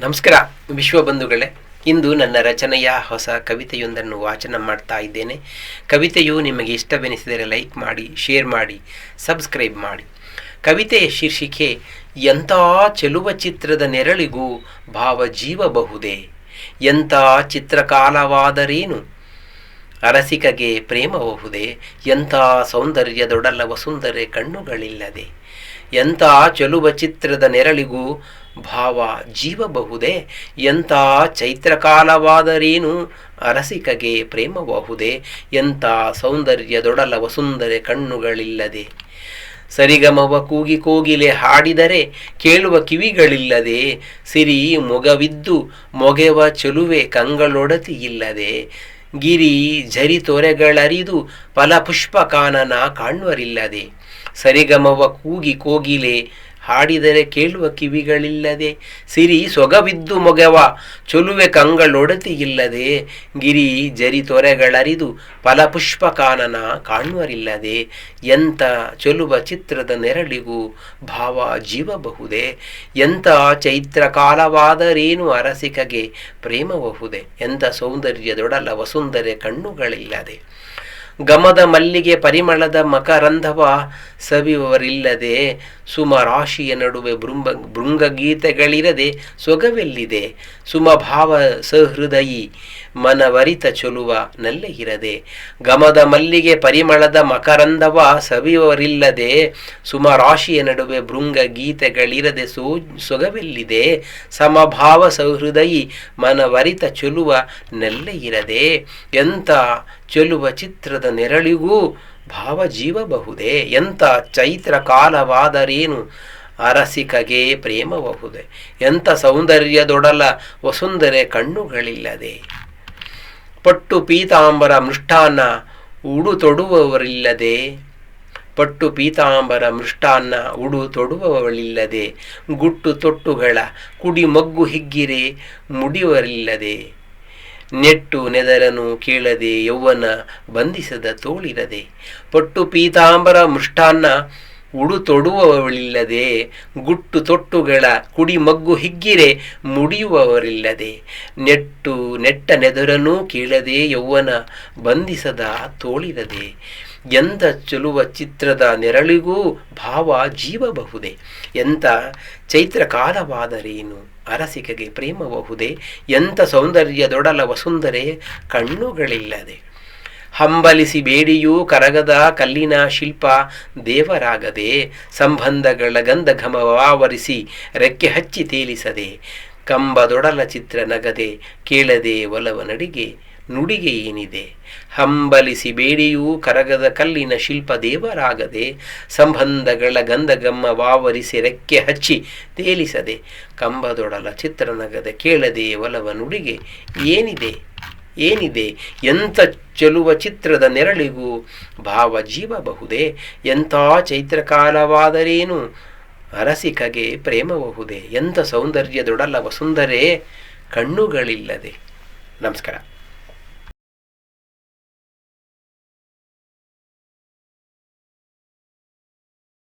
ನಮಸ್ಕಾರ ವಿಶ್ವಬಂಧುಗಳೇ ಇಂದು ನನ್ನ ರಚನೆಯ ಹೊಸ ಕವಿತೆಯೊಂದನ್ನು ವಾಚನ ಮಾಡ್ತಾ ಇದ್ದೇನೆ. ಕವಿತೆಯು ನಿಮಗೆ ಇಷ್ಟವೆನಿಸಿದರೆ ಲೈಕ್ ಮಾಡಿ, ಶೇರ್ ಮಾಡಿ, ಸಬ್ಸ್ಕ್ರೈಬ್ ಮಾಡಿ. ಕವಿತೆಯ ಶೀರ್ಷಿಕೆ, ಎಂಥ ಚೆಲುವ ಚಿತ್ರದ ನೆರಳಿಗೂ ಭಾವ ಜೀವಬಹುದೇ? ಎಂಥ ಚಿತ್ರಕಾಲವಾದರೇನು? ಅರಸಿಕಗೆ ಪ್ರೇಮಬಹುದೇ? ಎಂಥ ಸೌಂದರ್ಯದೊಡಲ ವಸುಂಧರೆ ಕಣ್ಣುಗಳಿಲ್ಲದೆ? ಎಂಥ ಚೆಲುವ ಚಿತ್ರದ ನೆರಳಿಗೂ ಭಾವ ಜೀವಬಹುದೇ? ಎಂಥ ಚೈತ್ರಕಾಲವಾದರೇನು? ಅರಸಿಕಗೆ ಪ್ರೇಮಬಹುದೇ ಎಂಥ ಸೌಂದರ್ಯದೊಡಲ ವಸುಂದರೆ ಕಣ್ಣುಗಳಿಲ್ಲದೆ? ಸರಿಗಮವ ಕೂಗಿ ಕೋಗಿಲೆ ಹಾಡಿದರೆ ಕೇಳುವ ಕಿವಿಗಳಿಲ್ಲದೆ? ಸಿರಿ ಮೊಗವಿದ್ದು ಮೊಗೆವ ಚೆಲುವೆ ಕಂಗಳೊಡತಿ ಇಲ್ಲದೆ ಗಿರಿ ಝರಿ ತೊರೆಗಳರಿದು ಫಲಪುಷ್ಪ ಕಾನನ ಕಾಣುವರಿಲ್ಲದೆ? ಸರಿಗಮವ ಕೂಗಿ ಕೋಗಿಲೆ ಹಾಡಿದರೆ ಕೇಳುವ ಕಿವಿಗಳಿಲ್ಲದೆ, ಸಿರಿ ಸೊಗಬಿದ್ದು ಮೊಗವ, ಚೊಲುವೆ ಕಂಗಳೊಡತಿಗಿಲ್ಲದೆ ಗಿರಿ ಜರಿ ತೊರೆಗಳರಿದು ಫಲಪುಷ್ಪ ಕಾನನ ಕಾಣುವರಿಲ್ಲದೆ, ಎಂಥ ಚೊಲುವ ಚಿತ್ರದ ನೆರಳಿಗೂ ಭಾವ ಜೀವಬಹುದೇ, ಎಂಥ ಚೈತ್ರ ಕಾಲವಾದರೇನು ಅರಸಿಕಗೆ ಪ್ರೇಮಬಹುದೇ ಎಂಥ ಸೌಂದರ್ಯದೊಡಲ ವಸುಂದರೆ ಕಣ್ಣುಗಳಿಲ್ಲದೆ. ಗಮದ ಮಲ್ಲಿಗೆ ಪರಿಮಳದ ಮಕರಂಧವ ಸವಿಯುವರಿಲ್ಲದೆ ಸುಮರಾಶಿಯ ನಡುವೆ ಬೃಂಬ ಭೃಂಗಗೀತೆಗಳಿರದೆ ಸೊಗವೆಲ್ಲಿದೆ? ಸುಮಭಾವ ಸಹೃದಯಿ ಮನವರಿತ ಚೊಲುವ ನಲ್ಲೆ ಇರದೆ ಗಮದ ಮಲ್ಲಿಗೆ ಪರಿಮಳದ ಮಕರಂಧವ ಸವಿಯವರಿಲ್ಲದೆ ಸುಮರಾಶಿಯ ನಡುವೆ ಭೃಂಗ ಗೀತೆಗಳಿರದೆ ಸೋ ಸೊಗವೆಲ್ಲಿದೆ? ಸಮಭಾವ ಸಹೃದಯಿ ಮನವರಿತ ಚೊಲುವ ನಲ್ಲೆ ಇರದೆ ಎಂಥ ಚೆಲುವ ಚಿತ್ರದ ನೆರಳಿಗೂ ಭಾವ ಜೀವಬಹುದೇ ಎಂಥ ಚೈತ್ರ ಕಾಲವಾದರೇನು ಅರಸಿಕಗೆ ಪ್ರೇಮಬಹುದೇ ಎಂಥ ಸೌಂದರ್ಯದೊಡಲ ವಸುಂದರೆ ಕಣ್ಣುಗಳಿಲ್ಲದೆ? ಪಟ್ಟು ಪೀತಾಂಬರ ಮೃಷ್ಟಾನ್ನ ಉಡು ತೊಡುವವರಿಲ್ಲದೆ ಪಟ್ಟು ಪೀತಾಂಬರ ಮೃಷ್ಟಾನ್ನ ಉಡು ತೊಡುವವಳಿಲ್ಲದೆ ಗುಟ್ಟು ತೊಟ್ಟುಗಳ ಕುಡಿ ಮಗ್ಗು ಹಿಗ್ಗಿರೆ ಮುಡಿಯವರಿಲ್ಲದೆ ನೆಟ್ಟು ನೆದರನು ಕೇಳದೆ ಯೌವನ ಬಂಧಿಸದ ತೋಳಿರದೆ. ಪಟ್ಟು ಪೀತಾಂಬರ ಮೃಷ್ಟಾನ್ನ ಉಡು ತೊಡುವವಳಿಲ್ಲದೆ ಗುಟ್ಟು ತೊಟ್ಟುಗಳ ಕುಡಿ ಮಗ್ಗು ಹಿಗ್ಗಿರೆ ಮುಡಿಯುವವರಿಲ್ಲದೆ. ನೆಟ್ಟು ನೆಟ್ಟ ನೆದರನೂ ಕೇಳದೆ ಯೌವನ ಬಂಧಿಸದ ತೋಳಿರದೆ. ಎಂಥ ಚೆಲುವ ಚಿತ್ರದ ನೆರಳಿಗೂ ಭಾವ ಜೀವಬಹುದೇ. ಎಂಥ ಚೈತ್ರ ಕಾಲವಾದರೇನು ಅರಸಿಕೆಗೆ ಪ್ರೇಮಬಹುದೇ ಎಂಥ ಸೌಂದರ್ಯದೊಡಲ ವಸುಂದರೆ ಕಣ್ಣುಗಳಿಲ್ಲದೆ. ಹಂಬಲಿಸಿ ಬೇಡಿಯೂ ಕರಗದ ಕಲ್ಲಿನ ಶಿಲ್ಪ ದೇವರಾಗದೆ, ಸಂಬಂಧಗಳ ಗಂಧ ಘಮವಾವರಿಸಿ ರೆಕ್ಕೆ ಹಚ್ಚಿ ತೇಲಿಸದೆ ಕಂಬದೊಡಲ ಚಿತ್ರ ನಗದೆ, ಕೇಳದೆ ಒಲವ ನಡಿಗೆ ನುಡಿಗೆ ಏನಿದೆ? ಹಂಬಲಿಸಿ ಬೇಡಿಯೂ ಕರಗದ ಕಲ್ಲಿನ ಶಿಲ್ಪ ದೇವರಾಗದೆ, ಸಂಬಂಧಗಳ ಗಂಧಗಮ್ಮ ವಾವರಿಸಿ ರೆಕ್ಕೆ ಹಚ್ಚಿ ತೇಲಿಸದೆ, ಕಂಬದೊಡಲ ಚಿತ್ರನಗದ ಕೇಳದೆ ಒಲವ ನುಡಿಗೆ ಏನಿದೆ? ಏನಿದೆ? ಎಂಥ ಚೆಲುವ ಚಿತ್ರದ ನೆರಳಿಗೂ ಭಾವ ಜೀವ ಬಹುದೇ? ಎಂಥ ಚೈತ್ರಕಾಲವಾದರೇನು? ಅರಸಿಕಗೆ ಪ್ರೇಮಬಹುದೇ ಎಂಥ ಸೌಂದರ್ಯದೊಡಲ ವಸುಂದರೇ ಕಣ್ಣುಗಳಿಲ್ಲದೆ. ನಮಸ್ಕಾರ.